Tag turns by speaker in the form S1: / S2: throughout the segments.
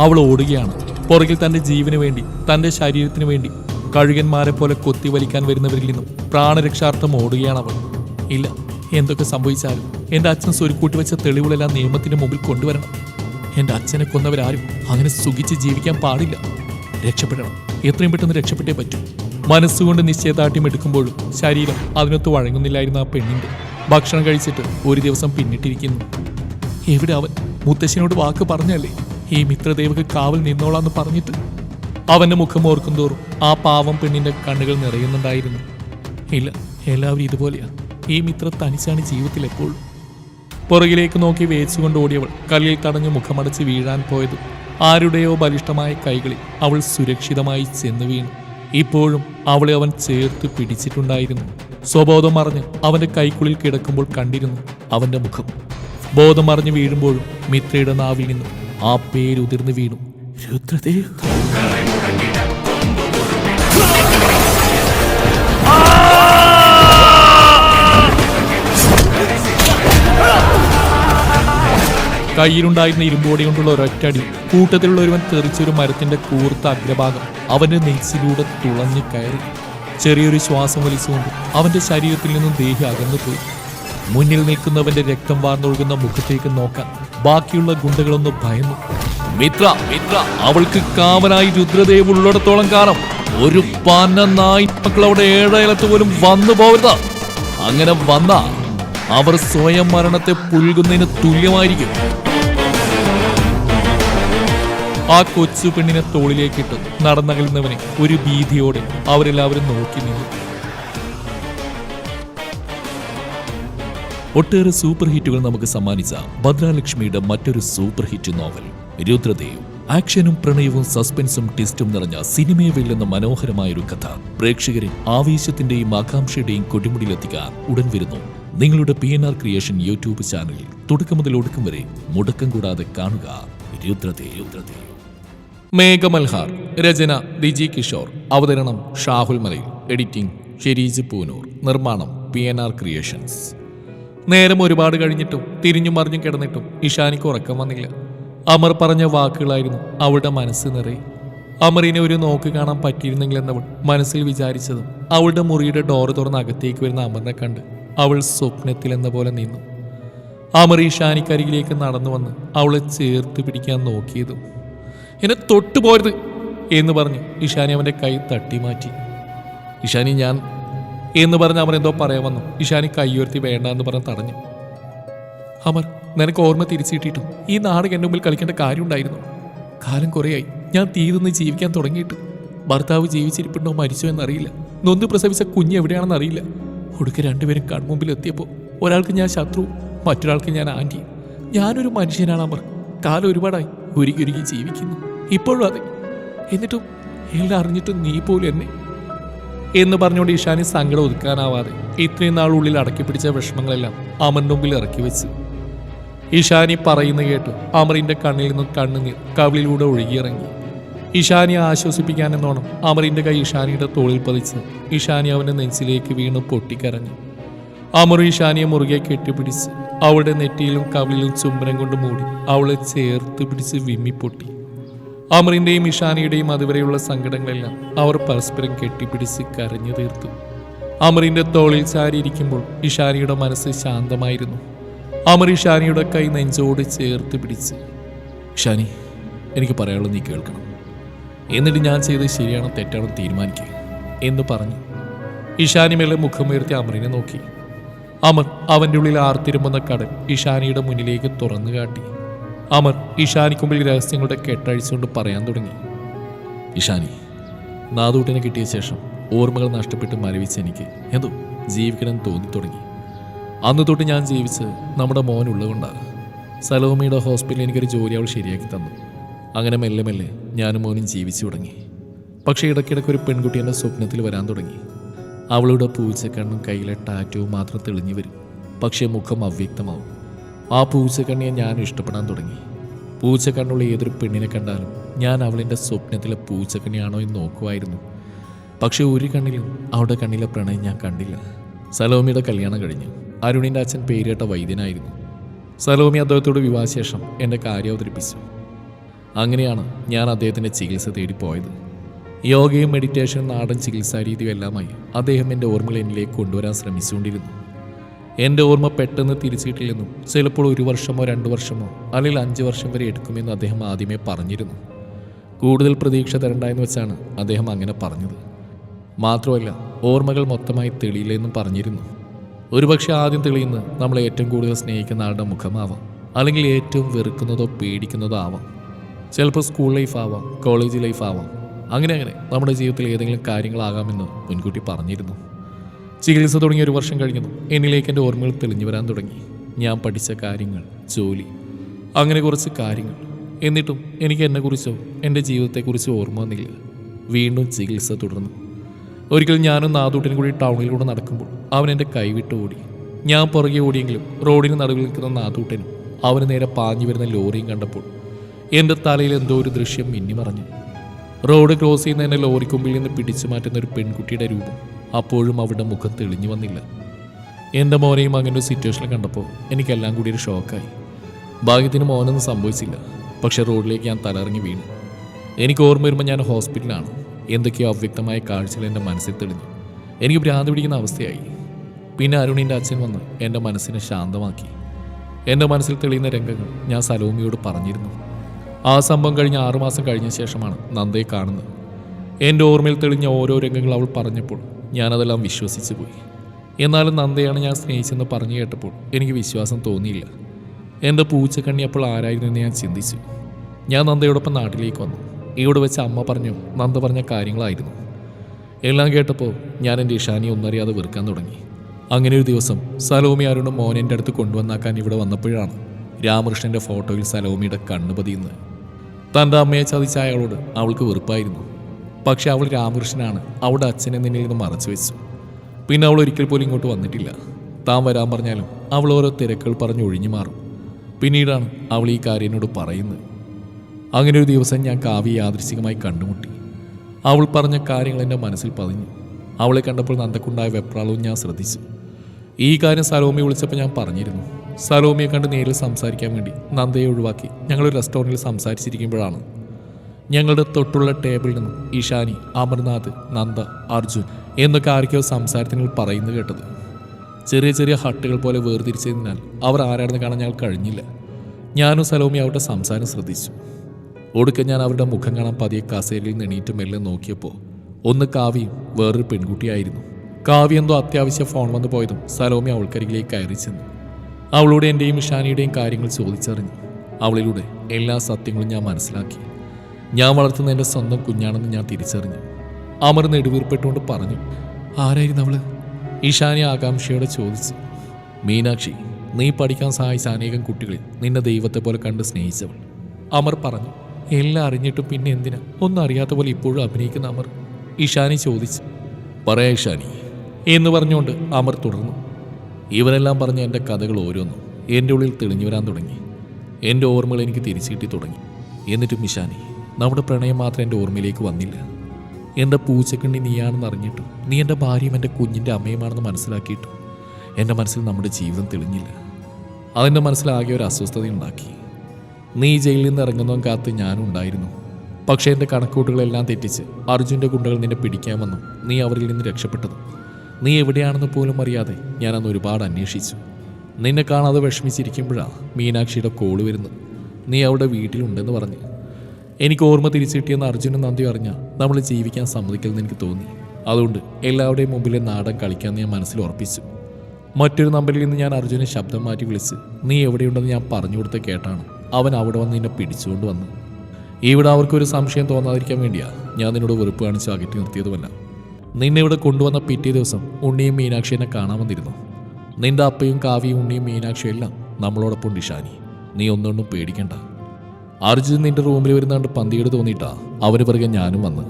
S1: അവൾ ഓടുകയാണ്. പുറകിൽ തന്റെ ജീവന് വേണ്ടി തന്റെ ശരീരത്തിന് വേണ്ടി കഴുകന്മാരെ പോലെ കൊത്തി വലിക്കാൻ വരുന്നവരിൽ നിന്നും പ്രാണരക്ഷാർത്ഥം ഓടുകയാണ് അവൾ. ഇല്ല എന്തൊക്കെ സംഭവിച്ചാലും എന്റെ അച്ഛൻ സ്വരുക്കൂട്ടി വെച്ച തെളിവുകളെല്ലാം നിയമത്തിന് മുമ്പിൽ കൊണ്ടുവരണം. എന്റെ അച്ഛനെ കൊന്നവരാരും അങ്ങനെ സുഖിച്ച് ജീവിക്കാൻ പാടില്ല. രക്ഷപ്പെടണം. എത്രയും പെട്ടെന്ന് രക്ഷപ്പെട്ടേ പറ്റൂ. മനസ്സുകൊണ്ട് നിശ്ചയദാർഢ്യം എടുക്കുമ്പോഴും ശരീരം അതിനൊത്ത് വഴങ്ങുന്നില്ലായിരുന്നു ആ പെണ്ണിന്റെ ഭക്ഷണം കഴിച്ചിട്ട് ഒരു ദിവസം പിന്നിട്ടിരിക്കുന്നു. എവിടെ അവൻ? മുത്തശ്ശനോട് വാക്ക് പറഞ്ഞല്ലേ? ഈ മിത്രദേവക്ക് കാവൽ നിന്നോളാന്ന് പറഞ്ഞിട്ട് അവന്റെ മുഖം ഓർക്കും തോറും ആ പാവം പെണ്ണിന്റെ കണ്ണുകൾ നിറയുന്നുണ്ടായിരുന്നു. ഇല്ല എല്ലാവരും ഇതുപോലെയാ. ഈ മിത്ര തനിച്ചാണ് ജീവിതത്തിൽ എപ്പോഴും. പുറകിലേക്ക് നോക്കി വേച്ചുകൊണ്ട് ഓടിയവൾ കല്ലിൽ തടഞ്ഞു മുഖമടച്ച് വീഴാൻ പോയത് ആരുടെയോ ബലിഷ്ടമായ കൈകളിൽ അവൾ സുരക്ഷിതമായി ചെന്ന് വീണു. ഇപ്പോഴും അവളെ അവൻ ചേർത്ത് പിടിച്ചിട്ടുണ്ടായിരുന്നു. സ്വബോധം മറിഞ്ഞ് അവന്റെ കൈക്കുള്ളിൽ കിടക്കുമ്പോൾ കണ്ടിരുന്നു അവന്റെ മുഖം. ബോധം മറിഞ്ഞ് വീഴുമ്പോഴും മിത്രയുടെ നാവിൽ നിന്നും ആ പേരുതിർന്നു വീണു. രുദ്രദേവ് കയ്യിലുണ്ടായിരുന്ന ഇരുമ്പോടി കൊണ്ടുള്ള ഒരൊറ്റടി. കൂട്ടത്തിലുള്ള ഒരുവൻ തെറിച്ചൊരു മരത്തിന്റെ കൂർത്ത അഗ്രഭാഗം അവന്റെ നെയ്സിലൂടെ തുളഞ്ഞു കയറി. ചെറിയൊരു ശ്വാസം വലിച്ചുകൊണ്ട് അവന്റെ ശരീരത്തിൽ നിന്നും ദേഹി അകന്നുപോയി. മുന്നിൽ നിൽക്കുന്നവന്റെ രക്തം വാർന്നൊഴുകുന്ന മുഖത്തേക്ക് നോക്കാൻ ബാക്കിയുള്ള ഗുണ്ടകളൊന്ന് ഭയന്നു. മിത്ര മിത്ര അവൾക്ക് കാവനായി രുദ്രദേവ് ഉള്ളിടത്തോളം കാലം ഒരു പന്ന നായ്മക്കൾ അവിടെ ഏഴയലത്ത് പോലും വന്നു പോകരുത് അങ്ങനെ വന്ന അവർ സ്വയം മരണത്തെ പുൽകുന്നതിന് തുല്യമായിരിക്കും. ആ കൊച്ചു പെണ്ണിനെ തോളിലേക്കിട്ട് നടന്നകലുന്നവനെ ഒരു ഭീതിയോടെ അവരെല്ലാവരും നോക്കി നിന്നു. ഒട്ടേറെ സൂപ്പർ ഹിറ്റുകൾ നമുക്ക് സമ്മാനിച്ച ഭദ്രാലക്ഷ്മിയുടെ മറ്റൊരു സൂപ്പർ ഹിറ്റ് നോവൽ രുദ്രദേവ്. ആക്ഷനും പ്രണയവും സസ്പെൻസും ട്വിസ്റ്റും നിറഞ്ഞ സിനിമയെ വെല്ലുന്ന മനോഹരമായൊരു കഥ പ്രേക്ഷകരെ ആവേശത്തിന്റെയും ആകാംക്ഷയുടെയും കൊടിമുടിയിലെത്തിക്കാൻ ഉടൻ വരുന്നു. നിങ്ങളുടെ P N R creation YouTube ചാനലിൽ തുടക്കം മുതൽ ഒടുക്കം വരെ മുടക്കം കൂടാതെ കാണുക മേഘമൽഹാർ രചന ദിജി കിഷോർ. അവതരണം ഷാഹുൽ മലയിൽ. എഡിറ്റിംഗ് ഷെരീജ് പൂനൂർ. നിർമ്മാണം പി എൻ ആർ ക്രിയേഷൻസ് നേരം ഒരുപാട് കഴിഞ്ഞിട്ടും തിരിഞ്ഞു മറിഞ്ഞു കിടന്നിട്ടും ഇഷാനിക്ക് ഉറക്കം വന്നില്ല. അമർ പറഞ്ഞ വാക്കുകളായിരുന്നു അവളുടെ മനസ്സ് നിറയെ. അമറിനെ ഒരു നോക്ക് കാണാൻ പറ്റിയിരുന്നെങ്കിൽ എന്നവൾ മനസ്സിൽ വിചാരിച്ചതും അവളുടെ മുറിയുടെ ഡോറ് തുറന്ന് അകത്തേക്ക് വരുന്ന അമറിനെ കണ്ട് അവൾ സ്വപ്നത്തിൽ എന്ന പോലെ നിന്നു. അമർ ഈശാനിക്കരികിലേക്ക് നടന്നു വന്ന് അവളെ ചേർത്ത് പിടിക്കാൻ നോക്കിയതും എന്നെ തൊട്ടു പോരുത് എന്ന് പറഞ്ഞ് ഇഷാനി അവന്റെ കൈ തട്ടി മാറ്റി ഇഷാനി ഞാൻ എന്ന് പറഞ്ഞ് അമർ എന്തോ പറയാൻ വന്നു. ഇഷാനി കൈ ഉയർത്തി വേണ്ട എന്ന് പറഞ്ഞ് തടഞ്ഞു. അമർ നിനക്ക് ഓർമ്മ തിരിച്ചു കിട്ടിയിട്ടും ഈ നാടകം എന്റെ മുമ്പിൽ കളിക്കേണ്ട കാര്യമുണ്ടായിരുന്നു. കാലം കുറേയായി. ഞാൻ തീർന്ന് ജീവിക്കാൻ തുടങ്ങിയിട്ട്. ഭർത്താവ് ജീവിച്ചിരിപ്പുണ്ടോ മരിച്ചോ എന്നറിയില്ല. നൊന്ത് പ്രസവിച്ച കുഞ്ഞ് എവിടെയാണെന്ന് അറിയില്ല. ഒടുക്ക രണ്ടുപേരും കൺമുമ്പിൽ എത്തിയപ്പോൾ ഒരാൾക്ക് ഞാൻ ശത്രു മറ്റൊരാൾക്ക് ഞാൻ ആന്റി ഞാനൊരു മനുഷ്യനാണ് അമർ. കാലം ഒരുപാടായി. ഉരുകി ഉരുകി ജീവിക്കുന്നു. ഇപ്പോഴും അതെ. എന്നിട്ടും എല്ലാം അറിഞ്ഞിട്ടും നീ പോലും എന്നെ എന്ന് പറഞ്ഞുകൊണ്ട് ഇഷാനി സങ്കടം ഒതുക്കാനാവാതെ ഇത്രയും നാൾ ഉള്ളിൽ അടക്കി പിടിച്ച വിഷമങ്ങളെല്ലാം അമറിന്റെ മുമ്പിൽ ഇറക്കി വെച്ചു. ഇഷാനി പറയുന്ന കേട്ട് അമറിന്റെ കണ്ണിൽ നിന്നും കണ്ണുനീർ കവിളിലൂടെ ഒഴുകിയിറങ്ങി. ആശ്വസിപ്പിക്കാൻ ആശ്വസിപ്പിക്കാനെന്നോണം അമറിന്റെ കൈ ഇഷാനിയുടെ തോളിൽ പതിച്ച് ഇഷാനി അവന്റെ നെഞ്ചിലേക്ക് വീണ് പൊട്ടിക്കരഞ്ഞു. അമറും ഇഷാനിയെ മുറുകെ കെട്ടിപ്പിടിച്ച് അവളുടെ നെറ്റിയിലും കവിളിലും ചുംബനം കൊണ്ട് മൂടി അവളെ ചേർത്ത് പിടിച്ച് വിമ്മിപ്പൊട്ടി. അമറിന്റെയും ഇഷാനിയുടെയും അതുവരെയുള്ള സങ്കടങ്ങളെല്ലാം അവർ പരസ്പരം കെട്ടിപ്പിടിച്ച് കരഞ്ഞു തീർത്തു. അമറിന്റെ തോളിൽ ചാരിയിരിക്കുമ്പോൾ ഇഷാനിയുടെ മനസ്സ് ശാന്തമായിരുന്നു. അമർ ഇഷാനിയുടെ കൈ നെഞ്ചോട് ചേർത്ത് പിടിച്ച് ഇഷാനി എനിക്ക് പറയാനുള്ളത് നീ കേൾക്കണം. എന്നിട്ട് ഞാൻ ചെയ്തത് ശരിയാണോ തെറ്റാണോ തീരുമാനിക്കുക എന്ന് പറഞ്ഞു. ഇഷാനി മേലെ മുഖമുയർത്തി അമറിനെ നോക്കി. അമർ അവന്റെ ഉള്ളിൽ ആർത്തിരുമ്പുന്ന കടൽ ഇഷാനിയുടെ മുന്നിലേക്ക് തുറന്നു കാട്ടി. അമർ ഇഷാനിക്ക് മുമ്പിൽ രഹസ്യങ്ങളുടെ കെട്ടഴിച്ചുകൊണ്ട് പറയാൻ തുടങ്ങി. ഇഷാനി നാദൂട്ടിനെ കിട്ടിയ ശേഷം ഓർമ്മകൾ നഷ്ടപ്പെട്ട് മരവിച്ച എനിക്ക് എന്തോ ജീവിക്കണം തോന്നി തുടങ്ങി. അന്ന് തൊട്ട് ഞാൻ ജീവിച്ച് നമ്മുടെ മോൻ ഉള്ളതുകൊണ്ടാണ്. സലോമിയുടെ ഹോസ്പിറ്റലിൽ എനിക്കൊരു ജോലി അവൾ ശരിയാക്കി തന്നു. അങ്ങനെ മെല്ലെ മെല്ലെ ഞാനും മോനും ജീവിച്ചു തുടങ്ങി. പക്ഷേ ഇടയ്ക്കിടയ്ക്ക് ഒരു പെൺകുട്ടി എന്റെ സ്വപ്നത്തിൽ വരാൻ തുടങ്ങി. അവളുടെ പൂച്ചക്കണ്ണും കയ്യിലെ ടാറ്റവും മാത്രം തെളിഞ്ഞു വരും. പക്ഷേ മുഖം അവ്യക്തമാവും. ആ പൂച്ചക്കണ്ണിയെ ഞാൻ ഇഷ്ടപ്പെടാൻ തുടങ്ങി. പൂച്ചക്കണ്ണുള്ള ഏതൊരു പെണ്ണിനെ കണ്ടാലും ഞാൻ അവളിന്റെ സ്വപ്നത്തിലെ പൂച്ചക്കണ്ണിയാണോ എന്ന് നോക്കുമായിരുന്നു. പക്ഷേ ഒരു കണ്ണിലും അവളുടെ കണ്ണിലെ പ്രണയം ഞാൻ കണ്ടില്ല. സലോമിയുടെ കല്യാണം കഴിഞ്ഞു. അരുണിന്റെ അച്ഛൻ പേരേട്ട വൈദ്യനായിരുന്നു. സലോമി അദ്ദേഹത്തോട് വിവാഹശേഷം എന്റെ കാര്യം അവതരിപ്പിച്ചു. അങ്ങനെയാണ് ഞാൻ അദ്ദേഹത്തിന്റെ ചികിത്സ തേടി പോയത്. യോഗയും മെഡിറ്റേഷനും നാടൻ ചികിത്സാ രീതിയും എല്ലാമായി അദ്ദേഹം എന്റെ ഓർമ്മകൾ എന്നിലേക്ക് കൊണ്ടുവരാൻ ശ്രമിച്ചുകൊണ്ടിരുന്നു. എന്റെ ഓർമ്മ പെട്ടെന്ന് തിരിച്ചിട്ടില്ലെന്നും ചിലപ്പോൾ ഒരു വർഷമോ രണ്ട് വർഷമോ അല്ലെങ്കിൽ അഞ്ച് വർഷം വരെ എടുക്കുമെന്ന് അദ്ദേഹം ആദ്യമേ പറഞ്ഞിരുന്നു. കൂടുതൽ പ്രതീക്ഷ തരണ്ടായെന്ന് വെച്ചാണ് അദ്ദേഹം അങ്ങനെ പറഞ്ഞത്. മാത്രമല്ല ഓർമ്മകൾ മൊത്തമായി തെളിയില്ലെന്നും പറഞ്ഞിരുന്നു. ഒരുപക്ഷെ ആദ്യം തെളിയുന്ന നമ്മൾ ഏറ്റവും കൂടുതൽ സ്നേഹിക്കുന്ന ആളുടെ മുഖമാവാം അല്ലെങ്കിൽ ഏറ്റവും വെറുക്കുന്നതോ പേടിക്കുന്നതോ ആവാം. ചിലപ്പോൾ സ്കൂൾ ലൈഫ് ആവാം കോളേജ് ലൈഫ് ആവാം. അങ്ങനെ അങ്ങനെ നമ്മുടെ ജീവിതത്തിൽ ഏതെങ്കിലും കാര്യങ്ങളാകാമെന്ന് മുൻകൂട്ടി പറഞ്ഞിരുന്നു. ചികിത്സ തുടങ്ങിയ ഒരു വർഷം കഴിഞ്ഞതും എന്നിലേക്ക് എന്റെ ഓർമ്മകൾ തെളിഞ്ഞു വരാൻ തുടങ്ങി. ഞാൻ പഠിച്ച കാര്യങ്ങൾ ജോലി അങ്ങനെ കുറച്ച് കാര്യങ്ങൾ. എന്നിട്ടും എനിക്ക് എന്നെക്കുറിച്ചോ എന്റെ ജീവിതത്തെക്കുറിച്ചോ ഓർമ്മ വന്നില്ല. വീണ്ടും ചികിത്സ തുടർന്നു. ഒരിക്കൽ ഞാനും നാദൂട്ടിനും കൂടി ടൗണിലൂടെ നടക്കുമ്പോൾ അവൻ എന്റെ കൈവിട്ട് ഓടി. ഞാൻ പുറകെ ഓടിയെങ്കിലും റോഡിന് നടുവിൽ നിൽക്കുന്ന നാദൂട്ടനും അവന് നേരെ പാഞ്ഞു വരുന്ന ലോറിയും കണ്ടപ്പോൾ എന്റെ തലയിൽ എന്തോ ഒരു ദൃശ്യം മിന്നിമറഞ്ഞു. റോഡ് ക്രോസ് ചെയ്യുന്ന എന്നെ ലോറിക്കൊമ്പിൽ നിന്ന് പിടിച്ചു മാറ്റുന്ന ഒരു പെൺകുട്ടിയുടെ രൂപം അപ്പോഴും അവരുടെ മുഖം തെളിഞ്ഞു വന്നില്ല. എന്റെ മോനെയും അങ്ങനെ ഒരു സിറ്റുവേഷനിൽ കണ്ടപ്പോൾ എനിക്കെല്ലാം കൂടി ഒരു ഷോക്കായി ഭാഗ്യത്തിന് മോനൊന്നും സംഭവിച്ചില്ല. പക്ഷേ റോഡിലേക്ക് ഞാൻ തലറിഞ്ഞ് വീണു. എനിക്ക് ഓർമ്മ വരുമ്പോൾ ഞാൻ ഹോസ്പിറ്റലാണ് എന്തൊക്കെയോ അവ്യക്തമായ കാഴ്ചകൾ എന്റെ മനസ്സിൽ തെളിഞ്ഞു. എനിക്ക് ഭ്രാന്ത് പിടിക്കുന്ന അവസ്ഥയായി. പിന്നെ അരുണിന്റെ അച്ഛൻ വന്ന് എന്റെ മനസ്സിനെ ശാന്തമാക്കി. എന്റെ മനസ്സിൽ തെളിയുന്ന രംഗങ്ങൾ ഞാൻ സലോമിയോട് പറഞ്ഞിരുന്നു. ആ സംഭവം കഴിഞ്ഞ് ആറുമാസം കഴിഞ്ഞ ശേഷമാണ് നന്ദയെ കാണുന്നത്. എന്റെ ഓർമ്മയിൽ തെളിഞ്ഞ ഓരോ രംഗങ്ങൾ അവൾ പറഞ്ഞപ്പോൾ ഞാനതെല്ലാം വിശ്വസിച്ചു പോയി. എന്നാലും നന്ദയാണ് ഞാൻ സ്നേഹിച്ചെന്ന് പറഞ്ഞു കേട്ടപ്പോൾ എനിക്ക് വിശ്വാസം തോന്നിയില്ല. എന്റെ പൂച്ചക്കണ്ണി അപ്പോൾ ആരായിരുന്നു എന്ന് ഞാൻ ചിന്തിച്ചു. ഞാൻ നന്ദയോടൊപ്പം നാട്ടിലേക്ക് വന്നു. ഇവിടെ വെച്ച് അമ്മ പറഞ്ഞു നന്ദ പറഞ്ഞ കാര്യങ്ങളായിരുന്നു. എല്ലാം കേട്ടപ്പോൾ ഞാൻ എന്റെ ഇഷാനി ഒന്നറിയാതെ വെറുക്കാൻ തുടങ്ങി. അങ്ങനെ ഒരു ദിവസം സലോമി ആരുടെ മോൻ എന്റെ അടുത്ത് കൊണ്ടുവന്നാക്കാൻ ഇവിടെ വന്നപ്പോഴാണ് രാമകൃഷ്ണന്റെ ഫോട്ടോയിൽ സലോമിയുടെ കണ്ണ് പതിയുന്നത്. തന്റെ അമ്മയെ ചതിച്ച അയാളോട് അവൾക്ക് വെറുപ്പായിരുന്നു. പക്ഷെ അവൾ രാമകൃഷ്ണനാണ് അവളുടെ അച്ഛനെ നിന്നിൽ നിന്ന് മറച്ചു വെച്ചു. പിന്നെ അവൾ ഒരിക്കൽ പോലും ഇങ്ങോട്ട് വന്നിട്ടില്ല. താൻ വരാൻ പറഞ്ഞാലും അവൾ ഓരോ തിരക്കുകൾ പറഞ്ഞ് ഒഴിഞ്ഞു മാറും. പിന്നീടാണ് അവൾ ഈ കാര്യം എന്നോട് പറയുന്നത്. അങ്ങനെ ഒരു ദിവസം ഞാൻ കാവ്യ യാദൃശികമായി കണ്ടുമുട്ടി. അവൾ പറഞ്ഞ കാര്യങ്ങൾ എന്റെ മനസ്സിൽ പതിഞ്ഞു. അവളെ കണ്ടപ്പോൾ നന്ദക്കുണ്ടായ വെപ്രാളവും ഞാൻ ശ്രദ്ധിച്ചു. ഈ കാര്യം സലോമി വിളിച്ചപ്പോൾ ഞാൻ പറഞ്ഞിരുന്നു. സലോമിയെ കണ്ട് നേരിൽ സംസാരിക്കാൻ വേണ്ടി നന്ദയെ ഒഴിവാക്കി ഞങ്ങൾ റെസ്റ്റോറന്റിൽ സംസാരിച്ചിരിക്കുമ്പോഴാണ് ഞങ്ങളുടെ തൊട്ടുള്ള ടേബിളിൽ നിന്നും ഇഷാനി അമർനാഥ് നന്ദ അർജുൻ എന്നൊക്കെ ആരൊക്കെയോ സംസാരത്തിനിൽ പറയുന്നു കേട്ടത്. ചെറിയ ചെറിയ ഹട്ടുകൾ പോലെ വേർതിരിച്ചതിനാൽ അവർ ആരാണെന്ന് കാണാൻ ഞങ്ങൾ കഴിഞ്ഞില്ല. ഞാനും സലോമി അവരുടെ സംസാരം ശ്രദ്ധിച്ചു. ഒടുക്കം ഞാൻ അവരുടെ മുഖം കാണാൻ പതിയെ കസേരയിൽ നിന്ന് എണീറ്റ് മെല്ലെ നോക്കിയപ്പോൾ ഒന്ന് കാവ്യയും വേറൊരു പെൺകുട്ടിയായിരുന്നു. കാവ്യ എന്തോ അത്യാവശ്യ ഫോൺ വന്ന് പോയതും സലോമി അവൾക്കരികിലേക്ക് കയറി ചെന്നു. അവളോട് എന്റെയും ഇഷാനിയുടെയും കാര്യങ്ങൾ ചോദിച്ചറിഞ്ഞു. അവളിലൂടെ എല്ലാ സത്യങ്ങളും ഞാൻ മനസ്സിലാക്കി. ഞാൻ വളർത്തുന്ന എന്റെ സ്വന്തം കുഞ്ഞാണെന്ന് ഞാൻ തിരിച്ചറിഞ്ഞു. അമർ നെടുവീർപ്പെട്ടുകൊണ്ട് പറഞ്ഞു ആരായിരുന്നു അവൾ? ഈശാനി ആകാംക്ഷയോടെ ചോദിച്ചു മീനാക്ഷി നീ പഠിക്കാൻ സഹായിച്ച അനേകം കുട്ടികളിൽ നിന്നെ ദൈവത്തെ പോലെ കണ്ട് സ്നേഹിച്ചവൾ. അമർ പറഞ്ഞു എല്ലാം അറിഞ്ഞിട്ടും പിന്നെ എന്തിനാ? ഒന്നും അറിയാത്ത പോലെ ഇപ്പോഴും അഭിനയിക്കുന്ന അമർ? ഇഷാനി ചോദിച്ചു പറയാ ഇഷാനി എന്ന് പറഞ്ഞുകൊണ്ട് അമർ തുടർന്നു. ഇവരെല്ലാം പറഞ്ഞ എന്റെ കഥകൾ ഓരോന്നും എന്റെ ഉള്ളിൽ തെളിഞ്ഞു വരാൻ തുടങ്ങി. എന്റെ ഓർമ്മകൾ എനിക്ക് തിരിച്ചു കിട്ടി തുടങ്ങി. എന്നിട്ടും ഇഷാനി നമ്മുടെ പ്രണയം മാത്രം എന്റെ ഓർമ്മയിലേക്ക് വന്നില്ല. എന്റെ പൂച്ചക്കണ്ണി നീയാണെന്ന് അറിഞ്ഞിട്ടും നീ എന്റെ ഭാര്യയും എന്റെ കുഞ്ഞിന്റെ അമ്മയുമാണെന്ന് മനസ്സിലാക്കിയിട്ടും എന്റെ മനസ്സിൽ നമ്മുടെ ജീവിതം തെളിഞ്ഞില്ല. അതെന്റെ മനസ്സിലാകെ ഒരു അസ്വസ്ഥതയുണ്ടാക്കി. നീ ജയിലിൽ നിന്ന് ഇറങ്ങുന്നതും കാത്ത് ഞാനും ഉണ്ടായിരുന്നു. പക്ഷേ എന്റെ കണക്കൂട്ടുകളെല്ലാം തെറ്റിച്ച് അർജുന്റെ ഗുണ്ടകൾ നിന്നെ പിടിക്കാമെന്നും നീ അവരിൽ നിന്ന് രക്ഷപ്പെട്ടതും. നീ എവിടെയാണെന്ന് പോലും അറിയാതെ ഞാൻ അന്ന് ഒരുപാട് അന്വേഷിച്ചു. നിന്നെ കാണാതെ വിഷമിച്ചിരിക്കുമ്പോഴാണ് മീനാക്ഷിയുടെ കോൾ വരുന്നത്. നീ അവിടെ വീട്ടിലുണ്ടെന്ന് പറഞ്ഞു. എനിക്ക് ഓർമ്മ തിരിച്ചു കിട്ടിയെന്ന് അർജുനും നന്ദി അറിഞ്ഞാൽ നമ്മൾ ജീവിക്കാൻ സമ്മതിക്കില്ലെന്ന് എനിക്ക് തോന്നി. അതുകൊണ്ട് എല്ലാവരുടെയും മുമ്പിലെ നാടൻ കളിക്കാമെന്ന് ഞാൻ മനസ്സിൽ ഉറപ്പിച്ചു. മറ്റൊരു നമ്പറിൽ നിന്ന് ഞാൻ അർജുനെ ശബ്ദം മാറ്റി വിളിച്ച് നീ എവിടെയുണ്ടെന്ന് ഞാൻ പറഞ്ഞു കൊടുത്ത കേട്ടാണ്. അവൻ അവിടെ വന്ന് നിന്നെ പിടിച്ചുകൊണ്ട് വന്നു. ഇവിടെ അവർക്കൊരു സംശയം തോന്നാതിരിക്കാൻ വേണ്ടിയാ ഞാൻ നിന്നോട് വെറുപ്പ് കാണിച്ച് അകറ്റി നിർത്തിയതുമല്ല. നിന്നെ ഇവിടെ കൊണ്ടുവന്ന പിറ്റേ ദിവസം ഉണ്ണിയും മീനാക്ഷി എന്നെ കാണാൻ വന്നിരുന്നു. നിന്റെ അപ്പയും കാവ്യയും ഉണ്ണിയും മീനാക്ഷിയും എല്ലാം നമ്മളോടൊപ്പം ഡിഷാനി നീ ഒന്നുകൊണ്ടും പേടിക്കണ്ട. അർജുൻ നിന്റെ റൂമിൽ വരുന്നാണ്ട് പന്തികേട് തോന്നിയിട്ടാ. അവന് പിറകെ ഞാനും വന്ന്.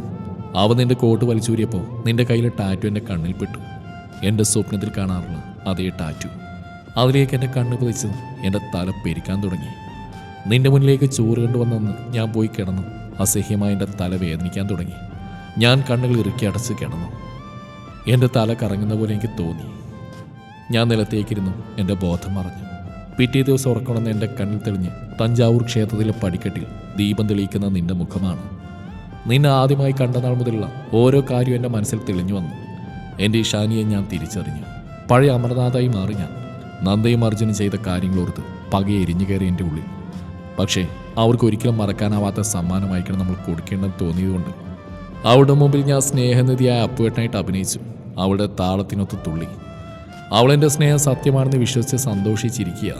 S1: അവൻ നിന്റെ കോട്ട് വലിച്ചൂരിയപ്പോൾ നിന്റെ കയ്യിലെ ടാറ്റു എന്റെ കണ്ണിൽ പെട്ടു. എന്റെ സ്വപ്നത്തിൽ കാണാറുള്ള അതേ ടാറ്റു. അതിലേക്ക് എന്റെ കണ്ണ് പതിച്ചതും എന്റെ തല പെരിക്കാൻ തുടങ്ങി. നിന്റെ മുന്നിലേക്ക് ചോറ് കണ്ടുവന്നെന്ന് ഞാൻ പോയി കിടന്നു. അസഹ്യമായി എന്റെ തല വേദനിക്കാൻ തുടങ്ങി. ഞാൻ കണ്ണുകൾ ഇറുക്കി അടച്ച് കിടന്നു. എന്റെ തല കറങ്ങുന്ന പോലെ എനിക്ക് തോന്നി. ഞാൻ നിലത്തേക്കിരുന്നു. എന്റെ ബോധം മറഞ്ഞു. പിറ്റേ ദിവസം ഉറക്കണമെന്ന് എന്റെ കണ്ണിൽ തെളിഞ്ഞ് തഞ്ചാവൂർ ക്ഷേത്രത്തിലെ പടിക്കെട്ടിൽ ദീപം തെളിയിക്കുന്ന നിന്റെ മുഖമാണ്. നിന്നെ ആദ്യമായി കണ്ട നാൾ മുതലുള്ള ഓരോ കാര്യവും എന്റെ മനസ്സിൽ തെളിഞ്ഞു വന്നു. എന്റെ ഈശാനിയെ ഞാൻ തിരിച്ചറിഞ്ഞു. പഴയ അമർനാഥായി മാറി ഞാൻ. നന്ദയും അർജുനും ചെയ്ത കാര്യങ്ങളോർത്ത് പകയെ എരിഞ്ഞു കയറി എന്റെ ഉള്ളിൽ. പക്ഷേ അവർക്ക് ഒരിക്കലും മറക്കാനാവാത്ത സമ്മാനമായിരിക്കണം നമ്മൾ കൊടുക്കേണ്ടെന്ന് തോന്നിയതുകൊണ്ട് അവളുടെ മുമ്പിൽ ഞാൻ സ്നേഹനിധിയായ അപ്പുവേട്ടനായിട്ട് അഭിനയിച്ചു. അവളുടെ താളത്തിനൊത്ത് തുള്ളി. അവളെന്റെ സ്നേഹം സത്യമാണെന്ന് വിശ്വസിച്ച് സന്തോഷിച്ചിരിക്കുക.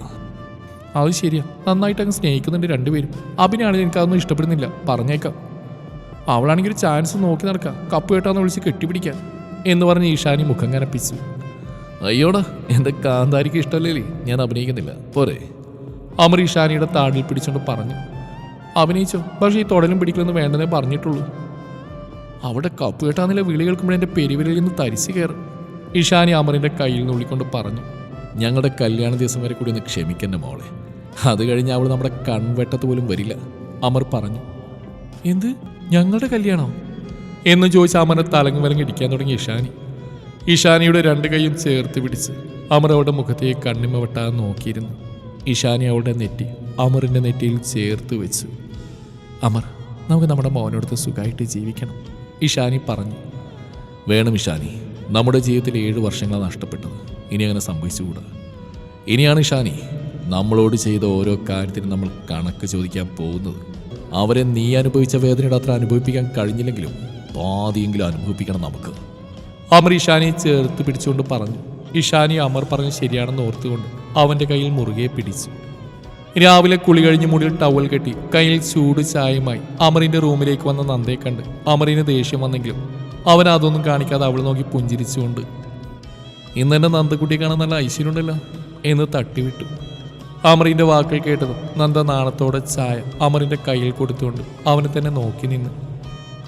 S1: അത് ശരിയാ. നന്നായിട്ട് അങ്ങ് സ്നേഹിക്കുന്നുണ്ട് രണ്ടുപേരും. അഭിനാണെങ്കിൽ എനിക്കതൊന്നും ഇഷ്ടപ്പെടുന്നില്ല. പറഞ്ഞേക്കാം. അവളാണെങ്കിൽ ഒരു ചാൻസ് നോക്കി നടക്കാം. കപ്പ് കേട്ടാന്ന് വിളിച്ച് കെട്ടിപ്പിടിക്കാൻ എന്ന് പറഞ്ഞ് ഈശാനി മുഖം കനപ്പിച്ചു. അയ്യോടാ എന്റെ കാന്താരിക്ക് ഇഷ്ടമല്ലേ ഞാൻ അഭിനയിക്കുന്നില്ല. പോരെ. അമർ ഈശാനിയുടെ താടിൽ പിടിച്ചുകൊണ്ട് പറഞ്ഞു. അഭിനയിച്ചോ? പക്ഷേ ഈ തൊടലും പിടിക്കലൊന്നും വേണ്ടെന്നേ പറഞ്ഞിട്ടുള്ളൂ. അവിടെ കപ്പ് കേട്ടാന്നില്ല വിളി കേൾക്കുമ്പോൾ എന്റെ പെരുവിരലിൽ നിന്ന് തരിച്ചു കയറും. ഇഷാനി അമറിന്റെ കയ്യിൽ നിന്ന് ഉള്ളിക്കൊണ്ട് പറഞ്ഞു ഞങ്ങളുടെ കല്യാണ ദിവസം വരെ കൂടി ഒന്ന് ക്ഷമിക്കന്റെ മോളെ. അത് കഴിഞ്ഞ് അവൾ നമ്മുടെ കൺവെട്ടത്ത് പോലും വരില്ല അമർ പറഞ്ഞു. എന്ത്? ഞങ്ങളുടെ കല്യാണം? എന്ന് ചോദിച്ച് അമറിനെ തലങ്ങ് വലങ്ങ് ഇടിക്കാൻ തുടങ്ങി ഇഷാനി. ഇഷാനിയുടെ രണ്ട് കൈയും ചേർത്ത് പിടിച്ച് അമർ അവളുടെ മുഖത്തെ കണ്ണിമ വെട്ടാതെ നോക്കിയിരുന്നു. ഇഷാനി അവളുടെ നെറ്റി അമറിന്റെ നെറ്റിയിൽ ചേർത്ത് വെച്ചു അമർ നമുക്ക് നമ്മുടെ മോനോടത്ത് സുഖമായിട്ട് ജീവിക്കണം ഇഷാനി പറഞ്ഞു. വേണം ഇഷാനി നമ്മുടെ ജീവിതത്തിൽ ഏഴ് വർഷങ്ങളാണ് നഷ്ടപ്പെട്ടത്. ഇനി അങ്ങനെ സംഭവിച്ചുകൂടാ. ഇനിയാണ് ഷാനി നമ്മളോട് ചെയ്ത ഓരോ കാര്യത്തിനും നമ്മൾ കണക്ക് ചോദിക്കാൻ പോകുന്നത്. അവരെ നീ അനുഭവിച്ച വേദനയുടെ അത്ര അനുഭവിപ്പിക്കാൻ കഴിഞ്ഞില്ലെങ്കിലും പാതിയെങ്കിലും അനുഭവിപ്പിക്കണം നമുക്ക്. അമർ ഇഷാനിയെ ചേർത്ത് പിടിച്ചുകൊണ്ട് പറഞ്ഞു. ഇഷാനി അമർ പറഞ്ഞ് ശരിയാണെന്ന് ഓർത്തുകൊണ്ട് അവന്റെ കയ്യിൽ മുറുകെ പിടിച്ചു. രാവിലെ കുളി കഴിഞ്ഞ് മുടിയിൽ ടവൽ കെട്ടി കയ്യിൽ ചൂട് ചായയുമായി അമറിന്റെ റൂമിലേക്ക് വന്ന നന്ദയെ കണ്ട് അമറിന് ദേഷ്യം വന്നെങ്കിലും അവൻ അതൊന്നും കാണിക്കാതെ അവൾ നോക്കി പുഞ്ചിരിച്ചുകൊണ്ട്. ഇന്ന് എന്റെ നന്ദക്കുട്ടിയെ കാണാൻ നല്ല ഐശ്വര്യമുണ്ടല്ലോ എന്ന് തട്ടിവിട്ടു. അമറിന്റെ വാക്കുകൾ കേട്ടതും നന്ദ നാണത്തോടെ ചായ അമറിന്റെ കയ്യിൽ കൊടുത്തുകൊണ്ട് അവനെ തന്നെ നോക്കി നിന്നു.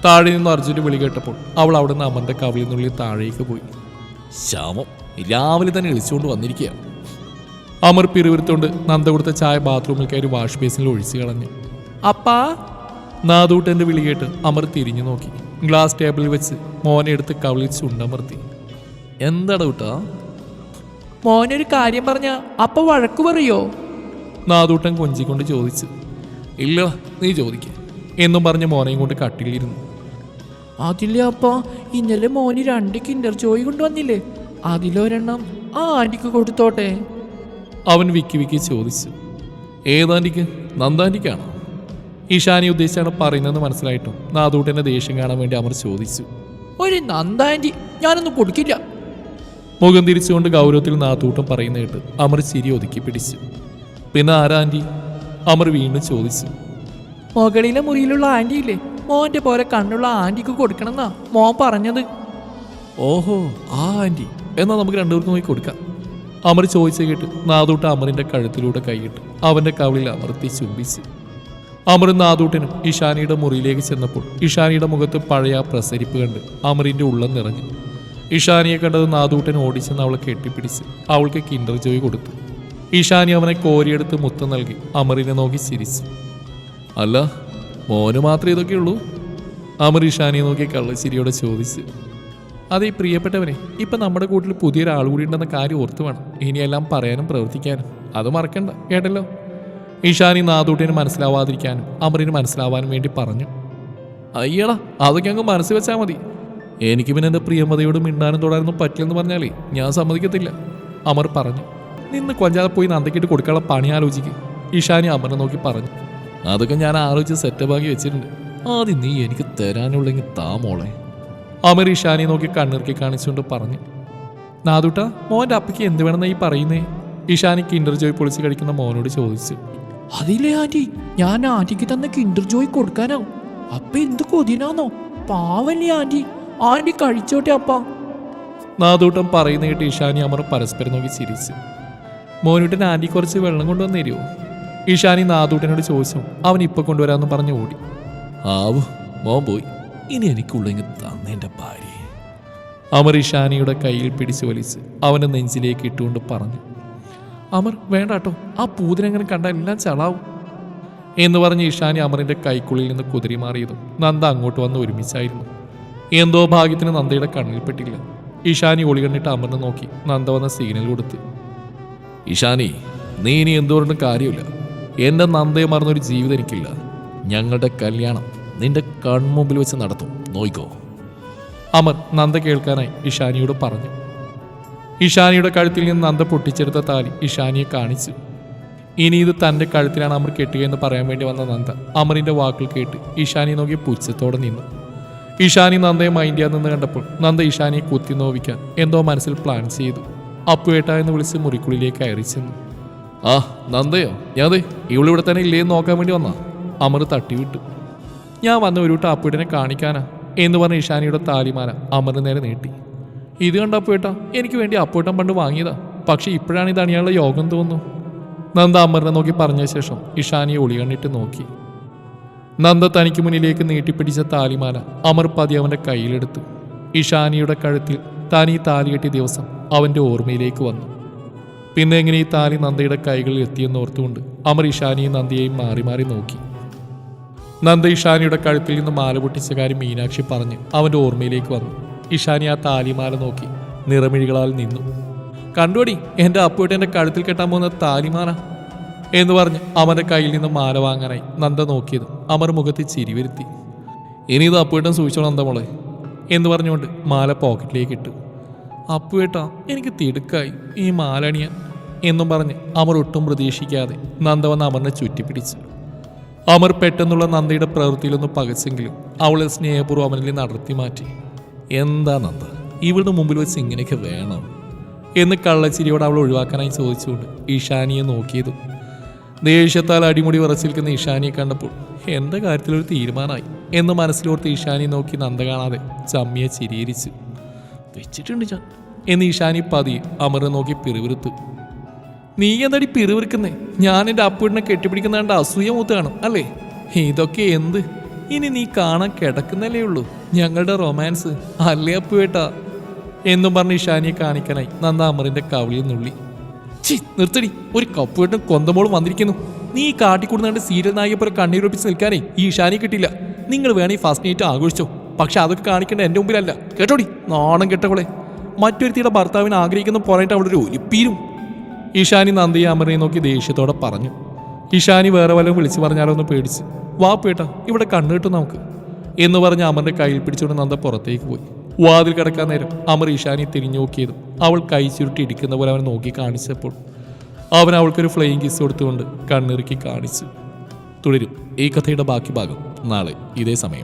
S1: താഴെ നിന്ന് അർജുന്റെ വിളി കേട്ടപ്പോൾ അവൾ അവിടെ നിന്ന് അമറിന്റെ കവിളിൽ നിന്നുള്ളിൽ താഴേക്ക് പോയി. ശാമം രാവിലെ തന്നെ ഇളിച്ചുകൊണ്ട് വന്നിരിക്കുക. അമർ പിറുവിരുത്തോണ്ട് നന്ദ കൊടുത്ത ചായ ബാത്റൂമിൽ കയറി വാഷ് ബേസിനിൽ ഒഴിച്ചു കളഞ്ഞു. അപ്പാ നാദൂട്ടന്റെ വിളി കേട്ട് അമർ തിരിഞ്ഞു നോക്കി. ഗ്ലാസ് ടേബിളിൽ വെച്ച് മോനെ എടുത്ത് കവിളിൽ ചുണ്ടമർത്തി. എന്താണ് കൂട്ടാ
S2: മോനൊരു കാര്യം പറഞ്ഞ അപ്പൊ വഴക്ക് പറയോ?
S1: നാദൂട്ടൻ കൊഞ്ചിക്കൊണ്ട് ചോദിച്ചു. ഇല്ല നീ ചോദിക്ക. എന്നും പറഞ്ഞ് മോനെയും കൊണ്ട് കട്ടിലിരുന്നു.
S2: അതില്ല അപ്പ ഇന്നലെ മോന് രണ്ട് കിൻഡർ ജോയ് കൊണ്ടുവന്നില്ലേ? അതിലൊരെണ്ണം ആ ആന്റിക്ക് കൊടുത്തോട്ടെ.
S1: അവൻ വിക്കി വിക്കി ചോദിച്ചു. ഏതാന്റിക്ക് നന്ദാന്റിക്കാണോ ഈശാനി ഉദ്ദേശിച്ചാണ് പറയുന്നതെന്ന് മനസ്സിലായിട്ടും? നാദൂട്ടനെ ദേഷ്യം കാണാൻ വേണ്ടി അമർ ചോദിച്ചു.
S2: ഒരു നന്ദാന്റി ഞാനൊന്നും കൊടുക്കില്ല.
S1: മുഖം തിരിച്ചുകൊണ്ട് ഗൗരവത്തിൽ നാത്തൂട്ടം പറയുന്ന കേട്ട് അമർ ചിരി ഒതുക്കി പിടിച്ചു. പിന്നെ ആരാ ആന്റി അമർ വീണ്ടും ചോദിച്ചു.
S2: മുകളിലെ മുറിയിലുള്ള ആന്റി ഇല്ലേ? മോന്റെ പോലെ കണ്ണുള്ള ആന്റിക്ക് കൊടുക്കണമെന്നാ മോൻ പറഞ്ഞത്.
S1: ഓഹോ ആ ആന്റി എന്നാൽ നമുക്ക് രണ്ടുപേർക്കും പോയി കൊടുക്കാം. അമർ ചോദിച്ചു കേട്ട് നാദൂട്ട അമറിന്റെ കഴുത്തിലൂടെ കൈയിട്ട് അവന്റെ കവിളിൽ അമർത്തി ചുംബിച്ചു. അമർ നാദൂട്ടിനും ഇഷാനിയുടെ മുറിയിലേക്ക് ചെന്നപ്പോൾ ഇഷാനിയുടെ മുഖത്ത് പഴയ പ്രസരിപ്പ് കണ്ട് അമറിന്റെ ഉള്ളം നിറഞ്ഞു. ഇഷാനിയെ കണ്ടത് നാദൂട്ടൻ ഓടിച്ചെന്ന് അവളെ കെട്ടിപ്പിടിച്ച് അവൾക്ക് കിൻഡർ ജോയ് കൊടുത്തു. ഇഷാനി അവനെ കോരിയെടുത്ത് മുത്തം നൽകി അമറിനെ നോക്കി ചിരിച്ചു. അല്ല മോന് മാത്രമേ ഇതൊക്കെ ഉള്ളൂ? അമർ ഇഷാനിയെ നോക്കി കള്ളച്ചിരിയോടെ ചോദിച്ച്. അതെ പ്രിയപ്പെട്ടവനെ ഇപ്പം നമ്മുടെ കൂട്ടിൽ പുതിയൊരാൾ കൂടി ഉണ്ടെന്ന കാര്യം ഓർത്തു വേണം. ഇനിയെല്ലാം പറയാനും പ്രവർത്തിക്കാനും. അത് മറക്കണ്ട. കേട്ടല്ലോ? ഇഷാനി നാദൂട്ടിന് മനസ്സിലാവാതിരിക്കാനും അമറിന് മനസ്സിലാവാനും വേണ്ടി പറഞ്ഞു. അയ്യടാ അതൊക്കെ അങ്ങ് മനസ്സിൽ വെച്ചാൽ മതി. എനിക്ക് പിന്നെ എന്റെ പ്രിയമതയോട് മിണ്ടാനും തൊടാനൊന്നും പറ്റില്ലെന്ന് പറഞ്ഞാലേ ഞാൻ സമ്മതിക്കത്തില്ല അമർ പറഞ്ഞു. നിന്ന് കൊഞ്ചാതെ പോയി നന്ദക്കിട്ട് കൊടുക്കാനുള്ള പണി ആലോചിക്ക് ഇഷാനി അമറിനെ നോക്കി പറഞ്ഞു. അതൊക്കെ ഞാൻ ആലോചിച്ച് സെറ്റപ്പാക്കി വെച്ചിട്ടുണ്ട്. ആദ്യം നീ എനിക്ക് തരാനുള്ളെങ്കിൽ താ മോളെ. അമർ ഇഷാനി നോക്കി കണ്ണിറുക്കി കാണിച്ചുകൊണ്ട് പറഞ്ഞു. നാദുട്ട മോന്റെ അപ്പയ്ക്ക് എന്ത് ഈ പറയുന്നേ? ഇഷാനി കിൻഡർ പൊളിച്ച് കഴിക്കുന്ന മോനോട് ചോദിച്ചു.
S2: അതില്ലേ ആന്റി? ഞാൻ ആന്റിക്ക് തന്ന കിൻഡർ ജോയ് കൊടുക്കാനോ. അപ്പ എന്ത് കൊതിനാന്നോ? പാവല്ലേ ആന്റി. ആന്റി കഴിച്ചോട്ടെ അപ്പ.
S1: നാദൂട്ടം പറയുന്ന കേട്ട് ഇഷാനി അമർ പരസ്പരം നോക്കി ചിരിച്ച്. മോനൂട്ടൻ ആന്റി കുറച്ച് വെള്ളം കൊണ്ടുവന്ന് തരുമോ ഇഷാനി നാദൂട്ടനോട് ചോദിച്ചു. അവൻ ഇപ്പൊ കൊണ്ടുവരാന്ന് പറഞ്ഞു ഓടി. ആവു മോൻ പോയി. ഇനി എനിക്കുള്ളെങ്കിൽ തന്നെന്റെ ഭാര്യ. അമർ ഇഷാനിയുടെ കയ്യിൽ പിടിച്ചു വലിച്ച് അവനെ നെഞ്ചിലേക്ക് ഇട്ടുകൊണ്ട് പറഞ്ഞു. അമർ വേണ്ട കേട്ടോ ആ പൂതിനെങ്ങനെ കണ്ടാൽ എല്ലാം ചളാവും? എന്ന് പറഞ്ഞ് ഇഷാനി അമറിന്റെ കൈക്കുള്ളിൽ നിന്ന് കുതിരി മാറിയതും നന്ദ അങ്ങോട്ട് വന്ന് ഒരുമിച്ചായിരുന്നു. എന്തോ ഭാഗ്യത്തിന് നന്ദയുടെ കണ്ണിൽപ്പെട്ടില്ല ഇഷാനി ഒളി കണ്ടിട്ട് അമറിനെ നോക്കി. നന്ദ വന്ന സിഗ്നൽ കൊടുത്തു ഇഷാനി നീ ഇനി എന്തുകൊണ്ടും കാര്യമില്ല. എന്റെ നന്ദയെ മറന്നൊരു ജീവിതം എനിക്കില്ല. ഞങ്ങളുടെ കല്യാണം നിന്റെ കൺമുമ്പിൽ വെച്ച് നടത്തും. നോയിക്കോ. അമർ നന്ദ കേൾക്കാനായി ഇഷാനിയോട് പറഞ്ഞു. ഇഷാനിയുടെ കഴുത്തിൽ നിന്ന് നന്ദ പൊട്ടിച്ചെടുത്ത താലി ഇഷാനിയെ കാണിച്ചു. ഇനി ഇത് തന്റെ കഴുത്തിലാണ് അമർ കെട്ടുകയെന്ന് പറയാൻ വേണ്ടി വന്ന നന്ദ അമറിന്റെ വാക്കുകൾ കേട്ട് ഇഷാനി നോക്കി പുച്ഛത്തോടെ നിന്നു. ഇഷാനി നന്ദയെ മൈൻഡിയാ നിന്ന് കണ്ടപ്പോൾ നന്ദ ഇഷാനിയെ കുത്തി നോവിക്കാൻ എന്തോ മനസ്സിൽ പ്ലാൻ ചെയ്തു. അപ്പുവേട്ട എന്ന് വിളിച്ച് മുറിക്കുള്ളിലേക്ക് കയറി ചെന്നു. ആ നന്ദയോ? ഞാതെ ഇവളിവിടെ തന്നെ ഇല്ലേന്ന് നോക്കാൻ വേണ്ടി വന്നാ? അമർ തട്ടിവിട്ടു. ഞാൻ വന്ന ഒരു വട്ടം അപ്പുവേട്ടനെ കാണിക്കാനാ എന്ന് പറഞ്ഞ ഇഷാനിയുടെ താലിമാല അമർ നേരെ നീട്ടി. ഇത് കണ്ട അപ്പുവേട്ട എനിക്ക് വേണ്ടി അപ്പുവേട്ടൻ പണ്ട് വാങ്ങിയതാ. പക്ഷെ ഇപ്പോഴാണ് ഇത് അണിയാനുള്ള യോഗം തോന്നുന്നു. നന്ദ അമറിനെ നോക്കി പറഞ്ഞ ശേഷം ഇഷാനിയെ ഒളി കണ്ടിട്ട് നോക്കി. നന്ദ തനിക്ക് മുന്നിലേക്ക് നീട്ടിപ്പിടിച്ച താലിമാല അമർ പതി അവന്റെ കയ്യിലെടുത്തു. ഇഷാനിയുടെ കഴുത്തിൽ താൻ ഈ താലി കെട്ടിയ ദിവസം അവന്റെ ഓർമ്മയിലേക്ക് വന്നു. പിന്നെ എങ്ങനെ ഈ താലി നന്ദയുടെ കൈകളിൽ എത്തിയെന്ന് ഓർത്തുകൊണ്ട് അമർ ഇഷാനിയും നന്ദിയെയും മാറി മാറി നോക്കി. നന്ദ ഇഷാനിയുടെ കഴുത്തിൽ നിന്ന് മാല പൊട്ടിച്ച കാര്യം മീനാക്ഷി പറഞ്ഞ് അവന്റെ ഓർമ്മയിലേക്ക് വന്നു. ഇഷാനി ആ താലിമാല നോക്കി നിറമിഴികളാൽ നിന്നു. കണ്ടുപടി എന്റെ അപ്പുവിട്ട് എന്റെ കഴുത്തിൽ കെട്ടാൻ പോകുന്ന താലിമാല? എന്ന് പറഞ്ഞ് അവന്റെ കയ്യിൽ നിന്ന് മാല വാങ്ങാനായി നന്ദ നോക്കിയത്. അമർ മുഖത്ത് ചിരി വരുത്തി. ഇനി ഇത് അപ്പുവേട്ടൻ സൂക്ഷിച്ചോളാം നന്ദമോളെ എന്ന് പറഞ്ഞുകൊണ്ട് മാല പോക്കറ്റിലേക്ക് ഇട്ടു. അപ്പുവേട്ടാ എനിക്ക് തിടുക്കായി ഈ മാലണിയ എന്നും പറഞ്ഞ് അമർ ഒട്ടും പ്രതീക്ഷിക്കാതെ നന്ദ വന്ന് അമറിനെ ചുറ്റിപ്പിടിച്ചു. അമർ പെട്ടെന്നുള്ള നന്ദയുടെ പ്രവൃത്തിയിലൊന്ന് പകച്ചെങ്കിലും അവളെ സ്നേഹപൂർവം അവനിൽ നടത്തി മാറ്റി. എന്താ നന്ദ ഇവളുടെ മുമ്പിൽ വെച്ച് ഇങ്ങനെയൊക്കെ വേണം. എന്ന് കള്ളച്ചിരിയോട് അവൾ ഒഴിവാക്കാനായി ചോദിച്ചുകൊണ്ട് ഇഷാനിയെ നോക്കിയതും ദേഷ്യത്താൽ അടിമുടി വിറച്ചിരിക്കുന്ന ഇഷാനിയെ കണ്ടപ്പോൾ എന്റെ കാര്യത്തിലൊരു തീരുമാനമായി? എന്ന് മനസ്സിലോർത്ത് ഇഷാനി നോക്കി നന്ദ കാണാതെ ചമ്മിയെ ചിരിയിരിച്ചു. വെച്ചിട്ടുണ്ട് ഞാൻ എന്ന് ഇഷാനി പതി അമറിനെ നോക്കി പിറുവിരുത്തു നീ എന്താടി പിറുവിറുക്കുന്നേ ഞാൻ എന്റെ അപ്പൂടിനെ കെട്ടിപ്പിടിക്കുന്ന കണ്ട അസൂയ മൂത്ത് കാണും അല്ലേ? ഇതൊക്കെ എന്ത്? ഇനി നീ കാണാൻ കിടക്കുന്നല്ലേ ഉള്ളൂ. ഞങ്ങളുടെ റൊമാൻസ് അല്ലേ അപ്പുവേട്ടാ എന്നും പറഞ്ഞ് ഇഷാനിയെ കാണിക്കാനായി നന്ദ അമറിന്റെ നുള്ളി. ചി നിർത്തടി. ഒരു കപ്പുവേട്ടും കൊന്തമോളും വന്നിരിക്കുന്നു. നീ കാട്ടിക്കൂടുന്നാണ്ട് സീരിയൽ നായിക പോലെ കണ്ണീരൊപ്പിച്ച് നിൽക്കാനേ ഈ ഇഷാനി കിട്ടില്ല നിങ്ങൾ വേണേ ഫസ്റ്റ് നൈറ്റ് ആഘോഷിച്ചോ. പക്ഷെ അതൊക്കെ കാണിക്കേണ്ട എന്റെ മുമ്പിലല്ല. കേട്ടോടി? നാണം കെട്ടവളെ മറ്റൊരുത്തിയുടെ ഭർത്താവിനെ ആഗ്രഹിക്കുന്ന പോരായിട്ട് അവളൊരു ഒലിപ്പീരും. ഇഷാനി നന്ദിയെ അമറിനെ നോക്കി ദേഷ്യത്തോടെ പറഞ്ഞു. ഇഷാനി വേറെ വല്ലതും വിളിച്ചു പറഞ്ഞാലോ ഒന്ന് പേടിച്ച്. വാ പേട്ട ഇവിടെ കണ്ണു നമുക്ക്. എന്ന് പറഞ്ഞ് അമറിന്റെ കയ്യിൽ പിടിച്ചുകൊണ്ട് നന്ദ പുറത്തേക്ക് പോയി. വാതിൽ കിടക്കാൻ നേരം അമർ ഇഷാനി തിരിഞ്ഞു നോക്കിയതും അവൾ കൈ ചുരുട്ടി ഇടിക്കുന്ന പോലെ അവൻ നോക്കി കാണിച്ചപ്പോൾ അവൻ അവൾക്കൊരു ഫ്ലൈയിങ് കിസ് കൊടുത്തുകൊണ്ട് കണ്ണിറുക്കി കാണിച്ചു. തുടരും ഈ കഥയുടെ ബാക്കി ഭാഗം നാളെ ഇതേ സമയം.